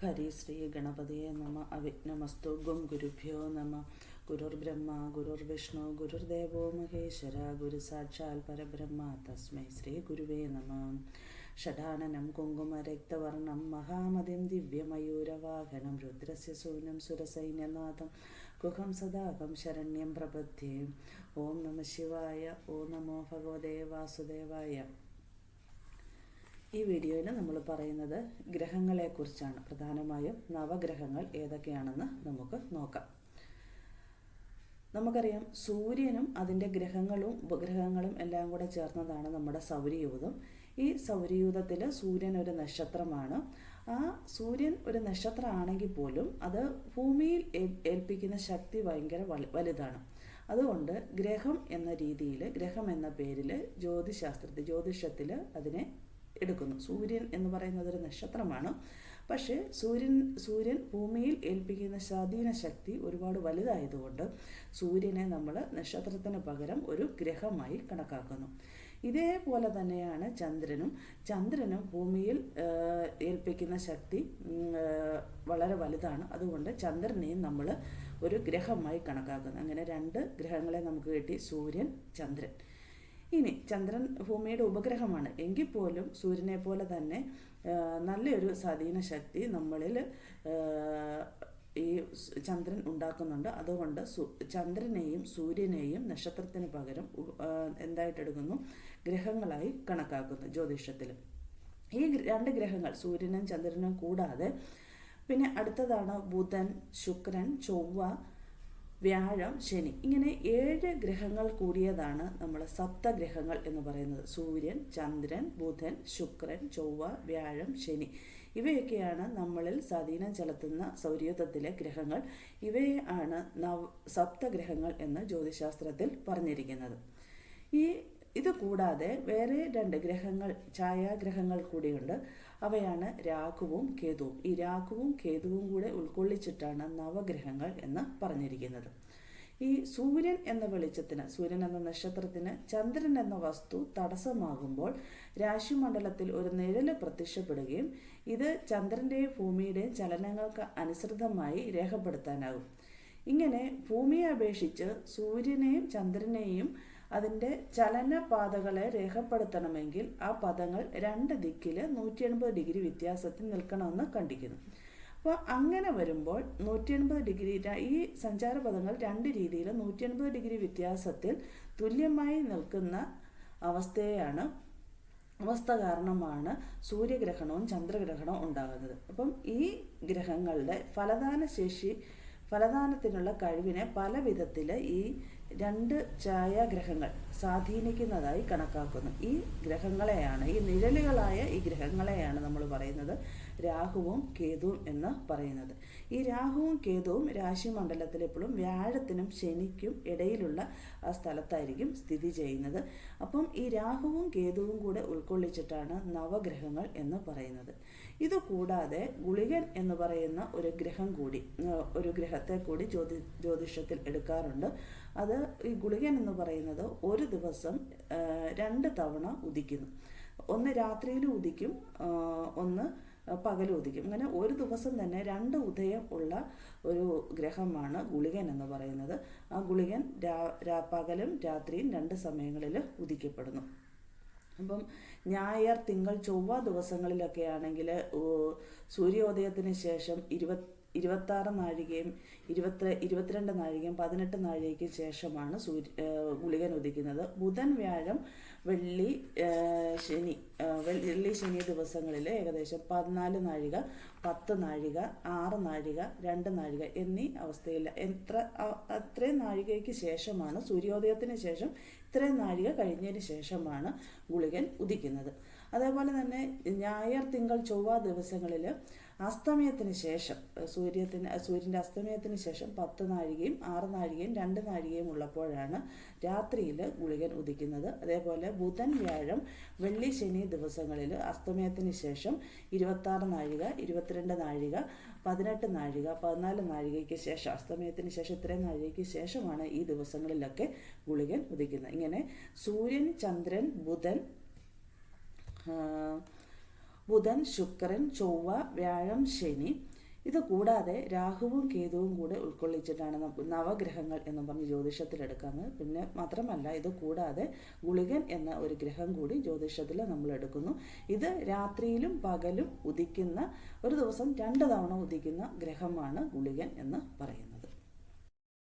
ഹരിശ്രീ ഗണപതിയെ നമ. അവിഘ്നമസ്തു ഗും ഗുരുഭ്യോ നമ. ഗുരുർബ്രഹ്മ ഗുരുർവിഷ്ണു ഗുരുർദേവോ മഹേശ്വര ഗുരു സാക്ഷാൽ പരബ്രഹ്മ. തസ്മൈ ശ്രീ ഗുരുവേ നമ. ഷഡാനനം കുങ്കുമരക്തവർണം മഹാമതിം ദിവ്യമയൂരവാഹനം രുദ്രസ്യ സൂനം സുരസൈന്യനാഥം കുഹം സദാഹം ശരണ്യം പ്രപദ്ധ്യേ ഓം നമ ശിവായ ഓം നമോ ഭഗവതേ വാസുദേവായ. ഈ വീഡിയോയിൽ നമ്മൾ പറയുന്നത് ഗ്രഹങ്ങളെക്കുറിച്ചാണ്. പ്രധാനമായും നവഗ്രഹങ്ങൾ ഏതൊക്കെയാണെന്ന് നമുക്ക് നോക്കാം. നമുക്കറിയാം സൂര്യനും അതിന്റെ ഗ്രഹങ്ങളും ഉപഗ്രഹങ്ങളും എല്ലാം കൂടെ ചേർന്നതാണ് നമ്മുടെ സൗരയൂഥം. ഈ സൗരയൂഥത്തിൽ സൂര്യൻ ഒരു നക്ഷത്രമാണ്. ആ സൂര്യൻ ഒരു നക്ഷത്രമാണെങ്കിൽ പോലും അത് ഭൂമിയിൽ ഏൽപ്പിക്കുന്ന ശക്തി ഭയങ്കര വലുതാണ്. അതുകൊണ്ട് ഗ്രഹം എന്ന രീതിയിൽ ഗ്രഹം എന്ന പേരിൽ ജ്യോതിശാസ്ത്രത്തിൽ ജ്യോതിഷത്തിൽ അതിനെ എടുക്കുന്നു. സൂര്യൻ എന്ന് പറയുന്നത് ഒരു നക്ഷത്രമാണ്. പക്ഷേ സൂര്യൻ സൂര്യൻ ഭൂമിയിൽ ഏൽപ്പിക്കുന്ന സ്വാധീന ശക്തി ഒരുപാട് വലുതായതുകൊണ്ട് സൂര്യനെ നമ്മൾ നക്ഷത്രത്തിന് പകരം ഒരു ഗ്രഹമായി കണക്കാക്കുന്നു. ഇതേപോലെ തന്നെയാണ് ചന്ദ്രനും. ചന്ദ്രനും ഭൂമിയിൽ ഏൽപ്പിക്കുന്ന ശക്തി വളരെ വലുതാണ്. അതുകൊണ്ട് ചന്ദ്രനെയും നമ്മൾ ഒരു ഗ്രഹമായി കണക്കാക്കുന്നു. അങ്ങനെ രണ്ട് ഗ്രഹങ്ങളെ നമുക്ക് കിട്ടി സൂര്യൻ ചന്ദ്രൻ. ഇനി ചന്ദ്രൻ ഭൂമിയുടെ ഉപഗ്രഹമാണ്. എങ്കിൽ പോലും സൂര്യനെ പോലെ തന്നെ നല്ലൊരു സ്വാധീന ശക്തി നമ്മളിൽ ഈ ചന്ദ്രൻ ഉണ്ടാക്കുന്നുണ്ട്. അതുകൊണ്ട് ചന്ദ്രനെയും സൂര്യനെയും നക്ഷത്രത്തിന് പകരം എന്തായിട്ടെടുക്കുന്നു? ഗ്രഹങ്ങളായി കണക്കാക്കുന്നു ജ്യോതിഷത്തിൽ. ഈ രണ്ട് ഗ്രഹങ്ങൾ സൂര്യനും ചന്ദ്രനും കൂടാതെ പിന്നെ അടുത്തതാണ് ബുധൻ ശുക്രൻ ചൊവ്വ വ്യാഴം ശനി. ഇങ്ങനെ ഏഴ് ഗ്രഹങ്ങൾ കൂടിയതാണ് നമ്മൾ സപ്തഗ്രഹങ്ങൾ എന്ന് പറയുന്നത്. സൂര്യൻ ചന്ദ്രൻ ബുധൻ ശുക്രൻ ചൊവ്വ വ്യാഴം ശനി. ഇവയൊക്കെയാണ് നമ്മളിൽ സ്വാധീനം ചെലുത്തുന്ന സൗരയൂഥത്തിലെ ഗ്രഹങ്ങൾ. ഇവയെ ആണ് നവ സപ്തഗ്രഹങ്ങൾ എന്ന് ജ്യോതിശാസ്ത്രത്തിൽ പറഞ്ഞിരിക്കുന്നത്. ഈ കൂടാതെ വേറെ രണ്ട് ഗ്രഹങ്ങൾ ഛായാഗ്രഹങ്ങൾ കൂടിയുണ്ട്. അവയാണ് രാഹുവും കേതുവും. ഈ രാഹുവും കേതുവും കൂടെ ഉൾക്കൊള്ളിച്ചിട്ടാണ് നവഗ്രഹങ്ങൾ എന്ന് പറഞ്ഞിരിക്കുന്നത്. ഈ സൂര്യൻ എന്ന വെളിച്ചത്തിന് സൂര്യൻ എന്ന നക്ഷത്രത്തിന് ചന്ദ്രൻ എന്ന വസ്തു തടസ്സമാകുമ്പോൾ രാശിമണ്ഡലത്തിൽ ഒരു നിഴൽ പ്രത്യക്ഷപ്പെടുകയും ഇത് ചന്ദ്രന്റെയും ഭൂമിയുടെയും ചലനങ്ങൾക്ക് അനുസൃതമായി രേഖപ്പെടുത്താനാകും. ഇങ്ങനെ ഭൂമിയെ അപേക്ഷിച്ച് സൂര്യനെയും ചന്ദ്രനെയും അതിന്റെ ചലനപാതകളെ രേഖപ്പെടുത്തണമെങ്കിൽ ആ പദങ്ങൾ രണ്ട് ദിക്കിൽ നൂറ്റി എൺപത് ഡിഗ്രി വ്യത്യാസത്തിൽ നിൽക്കണമെന്ന് കണ്ടിക്കുന്നു അപ്പോൾ അങ്ങനെ വരുമ്പോൾ നൂറ്റി എൺപത് ഡിഗ്രി ഈ സഞ്ചാരപദങ്ങൾ രണ്ട് രീതിയിൽ നൂറ്റി എൺപത് ഡിഗ്രി വ്യത്യാസത്തിൽ തുല്യമായി നിൽക്കുന്ന അവസ്ഥയെയാണ് അവസ്ഥ കാരണമാണ് സൂര്യഗ്രഹണവും ചന്ദ്രഗ്രഹണവും ഉണ്ടാകുന്നത്. അപ്പം ഈ ഗ്രഹങ്ങളുടെ ഫലദാന ശേഷി ഫലദാനത്തിനുള്ള കഴിവിനെ പല വിധത്തിൽ ഈ രണ്ട് ഛായാഗ്രഹങ്ങൾ സ്വാധീനിക്കുന്നതായി കണക്കാക്കുന്നു. ഈ ഗ്രഹങ്ങളെയാണ് ഈ നിഴലുകളായ ഈ ഗ്രഹങ്ങളെയാണ് നമ്മൾ പറയുന്നത് രാഹുവും കേതുവും എന്ന് പറയുന്നത്. ഈ രാഹുവും കേതുവും രാശിമണ്ഡലത്തിൽ എപ്പോഴും വ്യാഴത്തിനും ശനിക്കും ഇടയിലുള്ള ആ സ്ഥലത്തായിരിക്കും സ്ഥിതി ചെയ്യുന്നത്. അപ്പം ഈ രാഹുവും കേതുവും കൂടെ ഉൾക്കൊള്ളിച്ചിട്ടാണ് നവഗ്രഹങ്ങൾ എന്ന് പറയുന്നത്. ഇതുകൂടാതെ ഗുളികൻ എന്ന് പറയുന്ന ഒരു ഗ്രഹം കൂടി ഒരു ഗ്രഹത്തെ കൂടി ജ്യോതി ജ്യോതിഷത്തിൽ എടുക്കാറുണ്ട്. അത് ഈ ഗുളികൻ എന്ന് പറയുന്നത് ഒരു ദിവസം രണ്ട് തവണ ഉദിക്കുന്നു. ഒന്ന് രാത്രിയിൽ ഉദിക്കും ഒന്ന് പകൽ ഉദിക്കും. അങ്ങനെ ഒരു ദിവസം തന്നെ രണ്ട് ഉദയം ഉള്ള ഒരു ഗ്രഹമാണ് ഗുളികൻ എന്ന് പറയുന്നത്. ആ ഗുളികൻ രാ പകലും രാത്രിയും രണ്ട് സമയങ്ങളിൽ ഉദിക്കപ്പെടുന്നു. അപ്പം ഞായർ തിങ്കൾ ചൊവ്വ ദിവസങ്ങളിലൊക്കെ ആണെങ്കിൽ സൂര്യോദയത്തിന് ശേഷം ഇരുപത്തി ഇരുപത്താറ് നാഴികയും ഇരുപത്തി ഇരുപത്തിരണ്ട് നാഴികയും പതിനെട്ട് നാഴികയ്ക്ക് ശേഷമാണ് സൂര്യ ഗുളികൻ ഉദിക്കുന്നത്. ബുധൻ വ്യാഴം വെള്ളി ശനി വെള്ളി ശനി ദിവസങ്ങളിൽ ഏകദേശം പതിനാല് നാഴിക പത്ത് നാഴിക ആറ് നാഴിക രണ്ട് നാഴിക എന്നീ അവസ്ഥയിൽ എത്ര അത്രയും നാഴികയ്ക്ക് ശേഷമാണ് സൂര്യോദയത്തിന് ശേഷം ഇത്രയും നാഴിക കഴിഞ്ഞതിന് ശേഷമാണ് ഗുളികൻ ഉദിക്കുന്നത്. അതേപോലെ തന്നെ ഞായർ തിങ്കൾ ചൊവ്വ ദിവസങ്ങളിൽ അസ്തമയത്തിന് ശേഷം സൂര്യത്തിന് സൂര്യന്റെ അസ്തമയത്തിന് ശേഷം പത്ത് നാഴികയും ആറ് നാഴികയും രണ്ട് നാഴികയും ഉള്ളപ്പോഴാണ് രാത്രിയിൽ ഗുളികൻ ഉദിക്കുന്നത്. അതേപോലെ ബുധൻ വ്യാഴം വെള്ളി ശനി ദിവസങ്ങളിൽ അസ്തമയത്തിന് ശേഷം ഇരുപത്താറ് നാഴിക ഇരുപത്തിരണ്ട് നാഴിക പതിനെട്ട് നാഴിക പതിനാല് നാഴികയ്ക്ക് ശേഷം അസ്തമയത്തിന് ശേഷം ഇത്രയും നാഴികയ്ക്ക് ശേഷമാണ് ഈ ദിവസങ്ങളിലൊക്കെ ഗുളികൻ ഉദിക്കുന്നത്. ഇങ്ങനെ സൂര്യൻ ചന്ദ്രൻ ബുധൻ ബുധൻ ശുക്രൻ ചൊവ്വ വ്യാഴം ശനി. ഇത് കൂടാതെ രാഹുവും കേതുവും കൂടെ ഉൾക്കൊള്ളിച്ചിട്ടാണ് നവഗ്രഹങ്ങൾ എന്ന് പറഞ്ഞ് ജ്യോതിഷത്തിൽ എടുക്കുന്നത് പിന്നെ മാത്രമല്ല ഇത് കൂടാതെ ഗുളികൻ എന്ന ഒരു ഗ്രഹം കൂടി ജ്യോതിഷത്തിൽ നമ്മൾ എടുക്കുന്നു. ഇത് രാത്രിയിലും പകലും ഉദിക്കുന്ന ഒരു ദിവസം രണ്ട് തവണ ഉദിക്കുന്ന ഗ്രഹമാണ് ഗുളികൻ എന്ന് പറയുന്നത്.